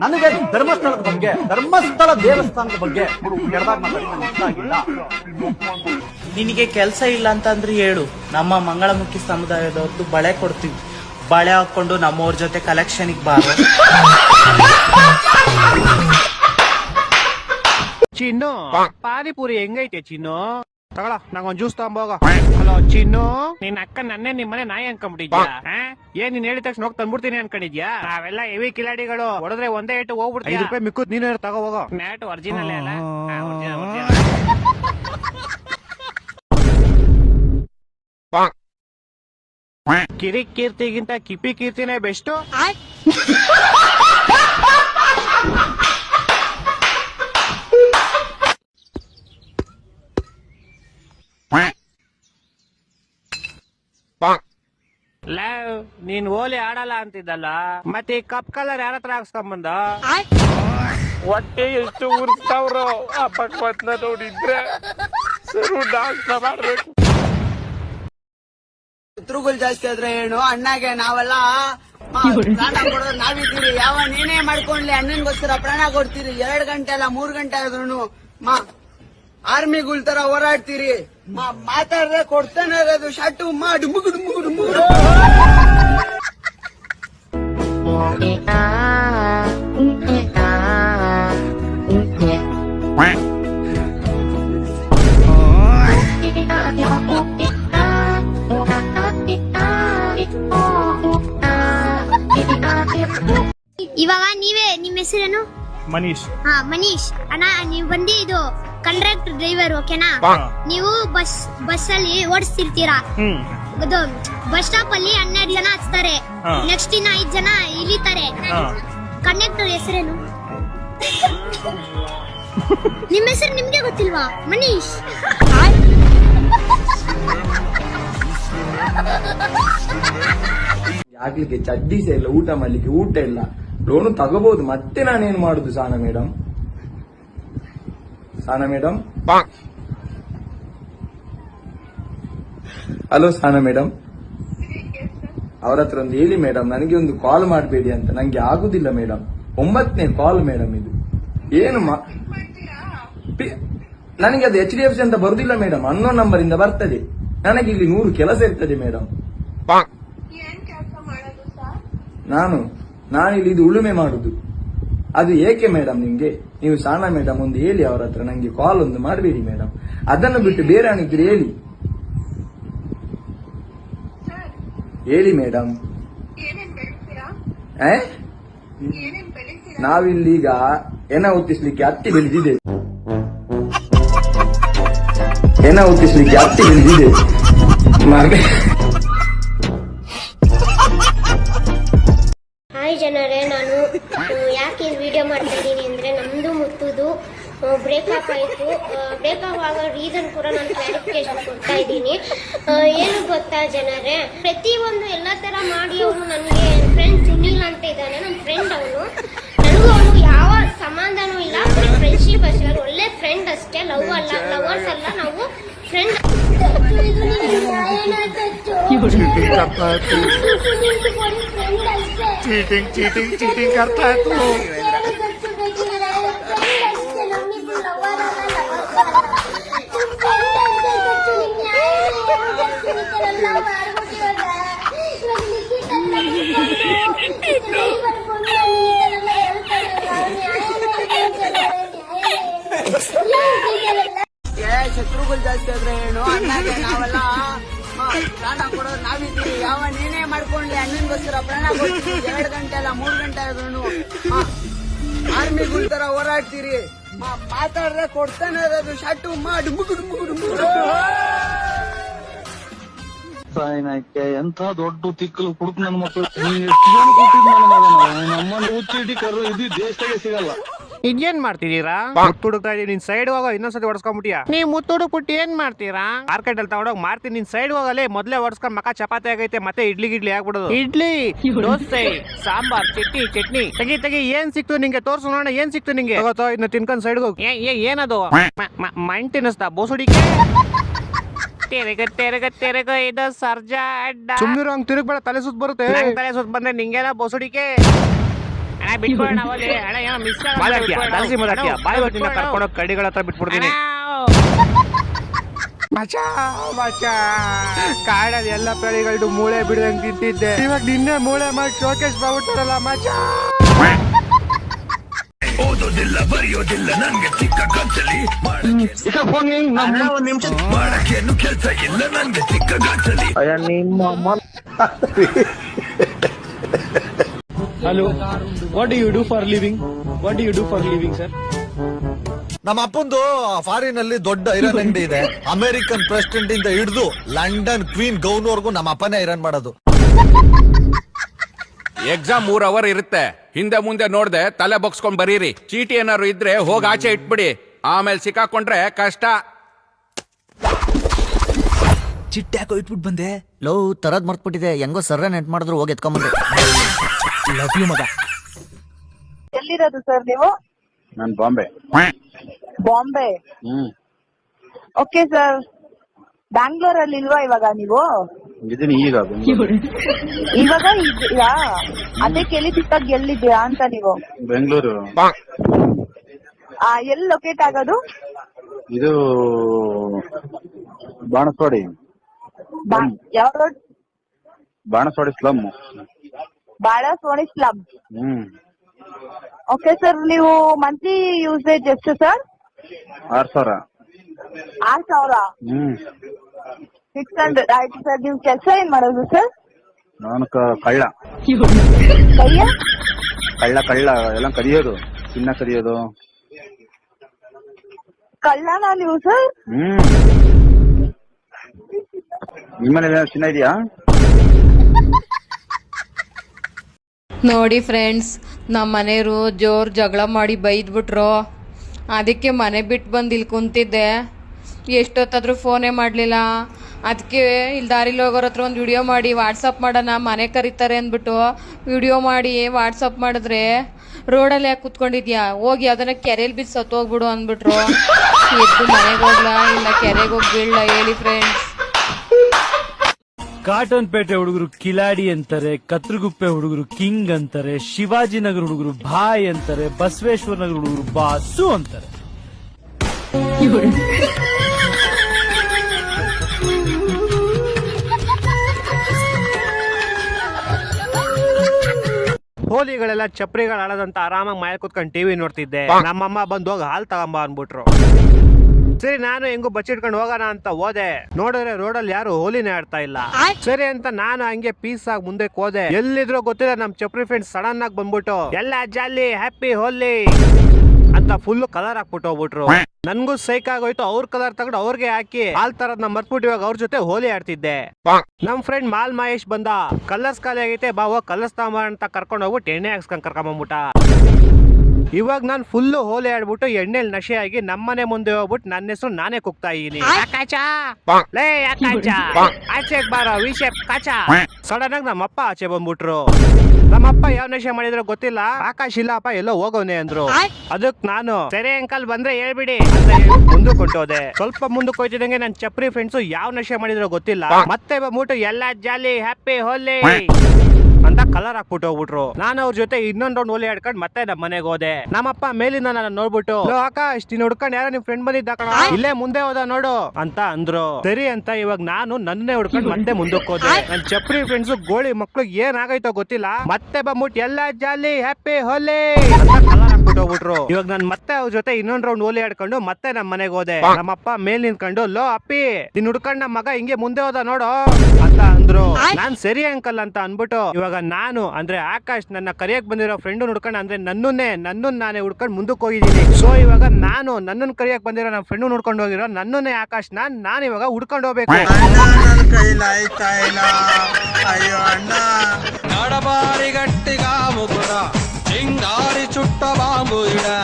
ನನಗೆ ಧರ್ಮಸ್ಥಳದ ಬಗ್ಗೆ ಧರ್ಮಸ್ಥಳ ದೇವಸ್ಥಾನದ ಬಗ್ಗೆ ಇಷ್ಟ ಆಗಿಲ್ಲ ನಿನಗೆ ಕೆಲಸ ಇಲ್ಲ ಅಂತಂದ್ರೆ ಹೇಳು. ನಮ್ಮ ಮಂಗಳಮುಖಿ ಸಮುದಾಯದವ್ರದ್ದು ಬಳೆ ಕೊಡ್ತೀವಿ. ಬಳೆ ಹಾಕೊಂಡು ನಮ್ಮವ್ರ ಜೊತೆ ಕಲೆಕ್ಷನ್ಗೆ ಬಾರೋ ಚಿನ್ನು ಪಾನಿಪುರಿ ಹೆಂಗೈತೆ ಚಿನ್ನು? ತಗೊಳ ನಂಗೊಂದ್ ಜ್ಯೂಸ್ ತಗೊಂಬೋಗ ಹಲೋ ಚಿನ್ನು? ನಿನ್ ಅಕ್ಕ ನನ್ನೇ ನಿಮ್ಮನೆ ನಾಯಿ ಅನ್ಕೊಂಡ್ಬಿಟ್ಟಿದ್ಯಾ? ಏನ್ ನೀನ್ ಹೇಳಿದ ತಕ್ಷಣ ಹೋಗಿ ತಂದ್ಬಿಡ್ತೀನಿ ಅನ್ಕೊಂಡಿದ್ಯಾ? ನಾವೆಲ್ಲ ಹೆವಿ ಕಿಲಾಡಿಗಳು. ಹೊಡೆದ್ರೆ ಒಂದೇ ಇಟ್ಟು ಹೋಗ್ಬಿಡ್ತೀವಿ ಐದು ರೂಪಾಯಿ ಮಿಕ್ಕು ನೀನು ತಗೋ ಹೋಗೋ. ಮ್ಯಾಟ್ ಒರಿಜಿನಲ್ ಅಲ್ಲ? ಆ, original, original. ಕಿರಿ ಕೀರ್ತಿಗಿಂತ ಕಿಪಿ ಕೀರ್ತಿನೇ ಬೆಸ್ಟ್. ಲವ್ ನೀನ್ ಓಲಿ ಆಡಲ್ಲ ಅಂತಿದ್ದಲ್ಲ? ಮತ್ತೆ ಈ ಕಪ್ ಕಲರ್ ಯಾರ ಹತ್ರ ಹಾಕ್ಸ್ಕೊಂಬಂದ? ಹೊಟ್ಟೆ ಎಷ್ಟು ಉರ್ಸ್ತಾವ್ರು ಆ ಭಗವತ್ನ ನೋಡಿದ್ರೆ ಸರು ಡಾನ್ಸ್ ಮಾಡ್ಬೇಕು. ಶತ್ರುಗಳು ಜಾಸ್ತಿ ಆದ್ರೆ ಏನು? ಅಣ್ಣಗೆ ನಾವೆಲ್ಲ? ಪ್ರಾಣ ಕೊಡೋದು ನಾವಿದ್ದೀರಿ ಯಾವ ನೀನೇ ಮಾಡ್ಕೊಂಡ್ಲಿ ಅಣ್ಣನ್ಗೋಸ್ಕರ ಪ್ರಾಣ ಕೊಡ್ತೀರಿ. ಎರಡ್ ಗಂಟೆ ಅಲ್ಲ ಮೂರ್ ಗಂಟೆ ಆದ್ರೂನು. ಮಾ ಆರ್ಮಿಗಳ ತರ ಹೋರಾಡ್ತೀರಿ. ಮಾ ಮಾತಾಡ್ರೆ ಕೊಡ್ತಾನೆ ಇರೋದು ಶಟು ಮಾ ಡುಮುಗು ಡುಮುಗು ಡುಮುಗು ಮನೀಶ್. ಹಾ ಮನೀಶ್. ಅಣ್ಣ ನೀವು ಬಂದಿ ಇದು ಕಂಡಕ್ಟರ್ ಡ್ರೈವರ್ ಓಕೆನಾ ನೀವು ಬಸ್ ಬಸ್ ಅಲ್ಲಿ ಓಡಿಸ್ತಿರ್ತೀರಾ ಅದು ಇದು ಬಸ್ ಸ್ಟಾಪ್ ಅಲ್ಲಿ ಹನ್ನೆರಡು ಜನ ಹಚ್ತಾರೆ. ಹಾ. ನೆಕ್ಸ್ಟ್ ಇನ್ನ ಐದ್ ಜನ ಇಳಿತಾರೆ. ಹಾ. ಕಂಡಕ್ಟರ್ ಹೆಸರೇನು? ನಿಮ್ಮ ಹೆಸರು ನಿಮ್ಗೆ ಗೊತ್ತಿಲ್ವಾ? ಮನೀಶ್. ಆಗ್ಲಿಕ್ಕೆ ಚಡ್ಡಿಸ ಇಲ್ಲ ಊಟ ಮಾಡ್ಲಿಕ್ಕೆ ಊಟ ಇಲ್ಲ? ಲೋನು ತಗೋಬಹುದು. ಮತ್ತೆ ನಾನೇನು ಮಾಡುದು ಸಾನ ಮೇಡಮ್ ಸಾನ ಮೇಡಮ್ ಹಲೋ ಸಾನ ಮೇಡಮ್ ಅವ್ರ ಹತ್ರ ಒಂದು ಹೇಳಿ ಮೇಡಮ್ ನನಗೆ ಒಂದು ಕಾಲ್ ಮಾಡಬೇಡಿ ಅಂತ. ನಂಗೆ ಆಗುದಿಲ್ಲ ಮೇಡಮ್ ಒಂಬತ್ತನೇ ಕಾಲ್ ಮೇಡಮ್ ಇದು. ಏನು ಮಾ- ನನಗೆ ಅದು ಎಚ್ ಡಿ ಎಫ್ ಸಿ ಅಂತ ಬರುದಿಲ್ಲ ಮೇಡಮ್ ಅನ್ನೋ ನಂಬರ್ ಇಂದ ಬರ್ತದೆ. ನನಗೆ ಇಲ್ಲಿ ನೂರು ಕೆಲಸ ಇರ್ತದೆ ಮೇಡಮ್ ನಾನು ನಾನು ಇಲ್ಲಿ ಇದು ಉಳುಮೆ ಮಾಡುದು. ಅದು ಏಕೆ ಮೇಡಮ್ ನಿಮ್ಗೆ? ನೀವು ಸಾಣ ಮೇಡಮ್ ಒಂದು ಹೇಳಿ ಅವರ ಹತ್ರ ನಂಗೆ ಕಾಲ್ ಒಂದು ಮಾಡಬೇಡಿ ಮೇಡಮ್ ಅದನ್ನು ಬಿಟ್ಟು ಬೇರೆ ಹೇಳಿ. ಹೇಳಿ ಹೇಳಿ ಮೇಡಮ್ ನಾವಿಲ್ಲೀಗ ಎನ ಉತ್ತಿಸ್ಲಿಕ್ಕೆ ಹತ್ತಿ ಬೆಳೆದಿದೆ. ಎನ ಹುಟ್ಟಿಸ್ಲಿಕ್ಕೆ ಹತ್ತಿ ಬೆಳೆದಿದೆ. ಅಂದರೆ ನಮ್ಮದು ಮುತ್ತುದು ಬ್ರೇಕಪ್ ಆಯಿತು ಬ್ರೇಕಪ್ ಆಗೋ ರೀಸನ್ ಕೂಡ ನಾನು ಕ್ಲಾರಿಫಿಕೇಶನ್ ಕೊಡ್ತಾ ಇದ್ದೀನಿ ಆ, ಏನು ಗೊತ್ತಾ ಜನರೇ ಪ್ರತಿಯೊಂದು ಎಲ್ಲ ಥರ ಮಾಡಿ ಅವನು ನನಗೆ ಫ್ರೆಂಡ್ ಸುನೀಲ್ ಅಂತ ಇದ್ದಾನೆ ನನ್ನ ಫ್ರೆಂಡ್ ಅವನು ನನಗೂ ಅವನು ಯಾವ ಸಮಾಧಾನವೂ ಇಲ್ಲ ಫ್ರೆಂಡ್ಶಿಪ್ ಅಷ್ಟೇ ಅವ್ನು ಒಳ್ಳೆ ಫ್ರೆಂಡ್ ಅಷ್ಟೇ ಲವ್ ಅಲ್ಲ ಲವರ್ಸ್ ಅಲ್ಲ ನಾವು ಫ್ರೆಂಡ್ चीटिंग चीटिंग चीटिंग करता है तू ಪ್ರಾಣ ಕೊಡೋದು ನಾವಿದ್ದೀವಿ. ಯಾವ ನೀನೇ ಮಾಡ್ಕೊಂಡ್ಲಿ ಅಣ್ಣನ್ಗೋಸ್ಕರ ಪ್ರಾಣ ಎರಡ್ ಗಂಟೆ ಅಲ್ಲ, ಮೂರ್ ಗಂಟೆ ಆದ್ರೂ ಆರ್ಮಿ ತರ ಹೋರಾಡ್ತೀರಿ. ಮಾತಾಡ್ರೆ ಕೊಡ್ತಾನೆ ಅದು ಶಟು ಡುಮುಗು ಡುಮುಗು ಡುಮುಗು ಎಂತ ದೊಡ್ಡ ತಿಕ್ಕಲು ಕುಡುಕ್ ನನ್ನ ಮಕ್ಕಳು ಎಷ್ಟು ಜನ ಕೊಟ್ಟಿದ್ ನನ್ನ ಮಗನ? ನಮ್ಮಲ್ಲಿ ಹುಚ್ಚಿಡಿ ಕರು ಇದು ದೇಶದಾಗೆ ಸಿಗಲ್ಲ. ಇದೇನ್ ಮಾಡ್ತಿದೀರಾ? ಮುತ್ತು ಹುಡುಕ್ತಾ ಇದೀನಿ ನಿನ್ ಸೈಡ್ ಹೋಗೋ ಇನ್ನೊಂದ್ಸತಿ ಹೊಡ್ಸ್ಕೊಂಡ್ಬಿಟ್ಟಿಯಾ ನೀವ್ ಮುತ್ತು ಪುಟ್ಟಿ ಏನ್ ಮಾಡ್ತೀರಾ? ಮಾರ್ಕೆಟ್ ಅಲ್ಲಿ ತಗೊಂಡೋಗ್ ಮಾರ್ತೀನಿ. ನಿನ್ ಸೈಡ್ ಹೋಗಲೇ ಮೊದ್ಲೇ ಹೊಡ್ಸ್ಕೊಂಡ್ ಮಕ ಚಪಾತಿ ಆಗೈತೆ ಮತ್ತೆ ಇಡ್ಲಿ ಗಿಡ್ಲಿ ಆಗ್ಬಿಡೋದು. ಇಡ್ಲಿ ದೋಸೆ ಸಾಂಬಾರ್ ಚಟ್ನಿ ಚಟ್ನಿ. ತಗಿ ತಗಿ ಏನ್ ಸಿಕ್ತು ನಿಂಗೆ? ತೋರ್ಸು ನೋಡೋಣ ಏನ್ ಸಿಕ್ತು ನಿಂಗೆ? ತಗೋತೋ ಇನ್ನ ತಿನ್ಕೊಂಡ್ ಸೈಡ್ ಹೋಗಿ. ಏ ಏ, ಏನದು? ಮಣ್ ತಿನ್ನಿಸ್ತಾ ಬೋಸುಡಿಕೆ? ತೆರೆಗ ತೆರಗ ತೆರೆಗ ಇದು ಸರ್ಜಾ ಅಡ್ಡ. ಸುಮ್ಮನೆ ಹಂಗ್ ತಿರುಗ್ಬೇಡ ತಲೆ ಸುತ್ತ ಬರುತ್ತೆ. ತಲೆ ಸುತ್ತ ಬಂದ್ರೆ ನಿಂಗೆಲ್ಲ ಬೋಸುಡಿಕೆ? ಮಾತಾಡ್ತೀಯ? ಬಾಯಿ ಕರ್ಕೊಂಡೋಗಿ ಕಡಿಗಳ ಹತ್ರ ಬಿಟ್ಬಿಡ್ತೀನಿ. ಮಚಾ ಮಚಾ ಕಾಡಲ್ಲಿ ಎಲ್ಲ ಪ್ರಾಣಿಗಳು ಮೂಳೆ ಬಿಡ್ದಂಗ್ ತಿಂತಿದ್ದೆ. ಇವಾಗ ನಿನ್ನೆ ಮೂಳೆ ಮಾಡಿ ಶೋಕೇಶ್ ಮಾಡ್ಬಿಟ್ಟಾರಲ್ಲ ಮಚಾ hello what do you do for living what do you do for living sir ನಮ್ಮ ಅಪ್ಪಂದು ಫಾರಿನ್ ಅಲ್ಲಿ ದೊಡ್ಡ ಐರನ್ ಅಂಗಡಿ ಇದೆ. ಅಮೆರಿಕನ್ ಪ್ರೆಸಿಡೆಂಟ್ ಇಂದ ಹಿಡಿದು ಲಂಡನ್ ಕ್ವೀನ್ ಗೌನ್ ವರ್ಗು ನಮ್ಮ ಅಪ್ಪನೇ ಐರನ್ ಮಾಡೋದು. ಎಕ್ಸಾಮ್ ಮೂರ್ ಅವರ್ ಇರುತ್ತೆ. ಹಿಂದೆ ಮುಂದೆ ನೋಡ್ದೆ ತಲೆ ಬಗ್ಸ್ಕೊಂಡ್ ಬರೀರಿ. ಚೀಟಿ ಏನಾದ್ರು ಇದ್ರೆ ಹೋಗಿ ಆಚೆ ಇಟ್ಬಿಡಿ. ಆಮೇಲೆ ಸಿಕ್ಕಾಕೊಂಡ್ರೆ ಕಷ್ಟ. ಚಿಟ್ಟೆ ಯಾಕೋ ಇಟ್ಬಿಟ್ಟು ಬಂದೆ. ಲವ್ ತರದ್ ಮರ್ತ್ಬಿಟ್ಟಿದೆ. ಹೆಂಗೋ ಸರ್ರ ನೆಟ್ ಮಾಡಿದ್ರು ಹೋಗಿ ಎತ್ಕೊಂಬಂದೆ. ಲವ್ ಯು ಮಗ. ಎಲ್ಲಿರೋದು ಸರ್ ನೀವು? ನಾನು Bombay. Bombay. Hmm. Okay sir ಬ್ಯಾಂಗ್ಳೂರಲ್ಲಿ ಇಲ್ವಾ ಇವಾಗ ನೀವು? ಇದೀನಿ ಈಗ ಇವಾಗ ಇದ್ದೀರಾ ಅದೇ ಕೇಳಿದಾಗ ಎಲ್ಲಿದ್ದೀರಾ ಅಂತ ನೀವು? ಬೆಂಗಳೂರು. ಆ, ಎಲ್ಲಿ ಲೊಕೇಟ್ ಆಗೋದು? ಇದು ಬಾಣಸ್ವಾಡಿ. ಯಾವ road Banaswadi slum Banasavadi slum hmm. Okay sir ನೀವು ಮಂತ್ಲಿ ಯೂಸೇಜ್ ಎಷ್ಟು ಸರ್ ಆರ್ ಸಾವಿರ. ಆರ್ ಸಾವಿರ? ಹ್ಮ್. ಸಿಕ್ಸ್ ಹಂಡ್ರೆಡ್ ಆಯ್ತು ಸರ್ ನೀವು ಕೆಲಸ ಏನ್ ಮಾಡೋದು ಸರ್ ನಾನು ಕಳ್ಳ. ಕಳ್ಳ? ಕಳ್ಳ ಕಳ್ಳ. ಎಲ್ಲ ಕದಿಯೋದು. ಚಿನ್ನ ಕದಿಯೋದು. ಕಳ್ಳನ ನೀವು ಸರ್ ಹ್ಮ್. ನಿಮ್ಮನೆ ಏನಾದ್ರು ಚಿನ್ನ ಇದೆಯಾ? ನೋಡಿ ಫ್ರೆಂಡ್ಸ್ ನಮ್ಮ ಮನೆಯವರು ಜೋರು ಜಗಳ ಮಾಡಿ ಬೈದ್ಬಿಟ್ರು. ಅದಕ್ಕೆ ಮನೆ ಬಿಟ್ಟು ಬಂದು ಇಲ್ಲಿ ಕುಂತಿದ್ದೆ. ಎಷ್ಟೊತ್ತಾದ್ರೂ ಫೋನೇ ಮಾಡಲಿಲ್ಲ. ಅದಕ್ಕೆ ಇಲ್ಲಿ ದಾರಿಲಿ ಹೋಗೋರ ಹತ್ರ ಒಂದು ವಿಡಿಯೋ ಮಾಡಿ ವಾಟ್ಸಪ್ ಮಾಡೋಣ, ಮನೆ ಕರೀತಾರೆ ಅಂದ್ಬಿಟ್ಟು ವಿಡಿಯೋ ಮಾಡಿ ವಾಟ್ಸಪ್ ಮಾಡಿದ್ರೆ ರೋಡಲ್ಲಿ ಯಾಕೆ ಕುತ್ಕೊಂಡಿದ್ಯಾ? ಹೋಗಿ ಅದನ್ನ ಕೆರೆಯಲ್ಲಿ ಬಿದ್ದು ಸತ್ತೋಗ್ಬಿಡು ಅಂದ್ಬಿಟ್ರು. ಎದ್ದು ಮನೆಗೆ ಹೋಗ್ಲಾ ಇಲ್ಲ ಕೆರೆಗೆ ಹೋಗಿ ಹೇಳಿ ಫ್ರೆಂಡ್ಸ್ ಕಾಟನ್ ಪೇಟೆ ಹುಡುಗರು ಕಿಲಾಡಿ ಅಂತಾರೆ, ಕತ್ರಗುಪ್ಪೆ ಹುಡುಗರು ಕಿಂಗ್ ಅಂತಾರೆ, ಶಿವಾಜಿನಗರ ಹುಡುಗರು ಭಾಯ್ ಅಂತಾರೆ, ಬಸವೇಶ್ವರ ನಗರ ಹುಡುಗರು ಬಾಸು ಅಂತಾರೆ. ಹೋಲಿಗಳೆಲ್ಲ ಚಪ್ರಿಗಳು ಆಡದಂತ ಆರಾಮಾಗಿ ಮನೆ ಕುತ್ಕೊಂಡು ಟಿವಿ ನೋಡ್ತಿದ್ದೆ. ನಮ್ಮಮ್ಮ ಬಂದು ಹೋಗಿ ಹಾಲು ತಗೊಂಬ ಅನ್ಬಿಟ್ರು ಸರಿ ನಾನು ಹೆಂಗು ಬಚ್ಚಿಟ್ಕೊಂಡು ಹೋಗೋಣ ಅಂತ ಹೋದೆ. ನೋಡಿದ್ರೆ ರೋಡಲ್ಲಿ ಯಾರು ಹೋಲಿನೇ ಆಡ್ತಾ ಇಲ್ಲ. ಸರಿ ಅಂತ ನಾನು ಹಂಗೆ ಪೀಸ್ ಆಗಿ ಮುಂದೆ ಹೋದೆ. ಎಲ್ಲಿದ್ರು ಗೊತ್ತಿಲ್ಲ ನಮ್ ಚಪ್ರಿ ಫ್ರೆಂಡ್ಸ್ ಸಡನ್ ಆಗಿ ಬಂದ್ಬಿಟ್ಟು ಎಲ್ಲ ಜಾಲಿ ಹ್ಯಾಪಿ ಹೋಲಿ ಅಂತ ಫುಲ್ ಕಲರ್ ಹಾಕ್ಬಿಟ್ಟು ಹೋಗ್ಬಿಟ್ರು. ನನ್ಗೂ ಸೈಕ್ ಆಗೋಯ್ತು ಅವ್ರ ಕಲರ್ ತಗೊಂಡು ಅವ್ರಿಗೆ ಹಾಕಿ ಹಾಲ್ ತರದ್ ನಾ ಮರ್ತ್ಬಿಟ್ಟು ಇವಾಗ ಅವ್ರ ಜೊತೆ ಹೋಲಿ ಆಡ್ತಿದ್ದೆ. ನಮ್ ಫ್ರೆಂಡ್ ಮಾಲ್ ಮಹೇಶ್ ಬಂದ ಕಲರ್ಸ್ ಖಾಲಿ ಆಗೈತೆ ಬಾವ ಕಲರ್ಸ್ ತಗೊಂಬ ಅಂತ ಕರ್ಕೊಂಡು ಹೋಗ್ಬಿಟ್ಟು ಎಣ್ಣೆ ಹಾಕ್ಸ್ಕೊಂಡ್ ಕರ್ಕೊಂಬಂದ್ಬಿಟ್ಟ ಇವಾಗ ನಾನು ಫುಲ್ ಹೋಲೆ ಆಡ್ಬಿಟ್ಟು ಎಣ್ಣೆಲಿ ನಶೆ ಆಗಿ ನಮ್ಮನೆ ಮುಂದೆ ಹೋಗ್ಬಿಟ್ಟು ನನ್ನ ಹೆಸರು ನಾನೇ ಕುಗ್ತಾ ಇದೀನಿ ಆಚೆ ಬಾರೋ ವಿಷಯ ಕಾಚ ಸಡನ್ ಆಗಿ ನಮ್ಮಪ್ಪ ಆಚೆ ಬಂದ್ಬಿಟ್ರು. ನಮ್ಮಪ್ಪ ಯಾವ ನಶೆ ಮಾಡಿದ್ರೆ ಗೊತ್ತಿಲ್ಲ? ಆಕಾಶ್ ಇಲ್ಲಪ್ಪ ಎಲ್ಲೋ ಹೋಗೋನೆ ಅಂದ್ರು. ಅದಕ್ ನಾನು ಸರಿ ಅಂಕಲ್ ಬಂದ್ರೆ ಹೇಳ್ಬಿಡಿ ಅಂತ ಕೊಟ್ಟೋದೆ. ಸ್ವಲ್ಪ ಮುಂದಕ್ಕೆ ಹೋಯ್ತಿದಂಗೆ ನನ್ ಚಪ್ರಿ ಫ್ರೆಂಡ್ಸ್ ಯಾವ ನಶೆ ಮಾಡಿದ್ರು ಗೊತ್ತಿಲ್ಲ. ಮತ್ತೆ ಬಂದ್ಬಿಟ್ಟು ಎಲ್ಲ ಜಾಲಿ ಹ್ಯಾಪಿ ಹೋಲಿ ಅಂತ ಕಲರ್ ಹಾಕ್ಬಿಟ್ಟು ಹೋಗ್ಬಿಟ್ರು. ನಾನು ಅವ್ರ ಜೊತೆ ಇನ್ನೊಂದ್ ರೌಂಡ್ ಓಲಿ ಆಡ್ಕೊಂಡು ಮತ್ತೆ ನಮ್ಮ ಮನೆಗೆ ಹೋದೆ. ನಮ್ಮಪ್ಪ ಮೇಲಿಂದ ನನ್ನ ನೋಡ್ಬಿಟ್ಟು ಅಕ್ಕ ಆಕಾಶ್ ನೀನ್ ಹುಡ್ಕೊಂಡ್ ಯಾರೋ ನಿಮ್ ಫ್ರೆಂಡ್ ಬಂದಿದ್ದ ಕಣ? ಇಲ್ಲೇ ಮುಂದೆ ಹೋದ ನೋಡು ಅಂತ ಅಂದ್ರು. ಸರಿ ಅಂತ ಇವಾಗ ನಾನು ನನ್ನೇ ಹುಡ್ಕೊಂಡು ಮತ್ತೆ ಮುಂದಕ್ಕೆ ಹೋದೆ. ನನ್ ಚಪ್ರಿ ಫ್ರೆಂಡ್ಸ್ ಗೋಳಿ ಮಕ್ಳು ಏನ್ ಆಗೈತೋ ಗೊತ್ತಿಲ್ಲ. ಮತ್ತೆ ಬಂದ್ಬಿಟ್ಟು ಎಲ್ಲ ಜಾಲಿ ಹ್ಯಾಪಿ ಹೋಲಿ ಅಂತ ಕಲರ್ ಹಾಕ್ಬಿಟ್ಟು ಹೋಗ್ಬಿಟ್ರು ಇವಾಗ ನಾನ್ ಮತ್ತೆ ಅವ್ರ ಜೊತೆ ಇನ್ನೊಂದ್ ರೌಂಡ್ ಓಲಿ ಆಡ್ಕೊಂಡು ಮತ್ತೆ ನಮ್ಮ ಮನೆಗೆ ಹೋದೆ. ನಮ್ಮಪ್ಪ ಮೇಲ್ ನಿಂತ್ಕೊಂಡು ಲೋ ಅಪ್ಪಿ ನಿನ್ ಹುಡ್ಕೊಂಡ್ ನಮ್ಮ ಮಗ ಹಿಂಗೆ ಮುಂದೆ ಹೋದ ನೋಡು. ಅಂತ ಅಂದ್ರು. ನಾನ್ ಸರಿ ಅಂಕಲ್ ಅಂತ ಅನ್ಬಿಟ್ಟು ಇವಾಗ ನಾನು ಅಂದ್ರೆ ಆಕಾಶ್ ನನ್ನ ಕರಿಯಕ್ ಬಂದಿರೋ ಫ್ರೆಂಡ್ ಹುಡ್ಕೊಂಡು ಅಂದ್ರೆ ನನ್ನನ್ನೇ ನನ್ನನ್ನ ನಾನೇ ಹುಡ್ಕೊಂಡು ಮುಂದಕ್ಕೆ ಹೋಗಿದ್ದೀನಿ. ಸೊ ಇವಾಗ ನಾನು ನನ್ನನ್ ಕರಿಯಕ್ ಬಂದಿರೋ ನಮ್ಮ ಫ್ರೆಂಡ್ ಹುಡ್ಕೊಂಡು ಹೋಗಿರೋ ನನ್ನನ್ನೇ ಆಕಾಶ್ ನಾನ್ ನಾನು ಇವಾಗ ಹುಡ್ಕೊಂಡು ಹೋಗ್ಬೇಕು. சிங்காரி சுட்ட பாம்புடா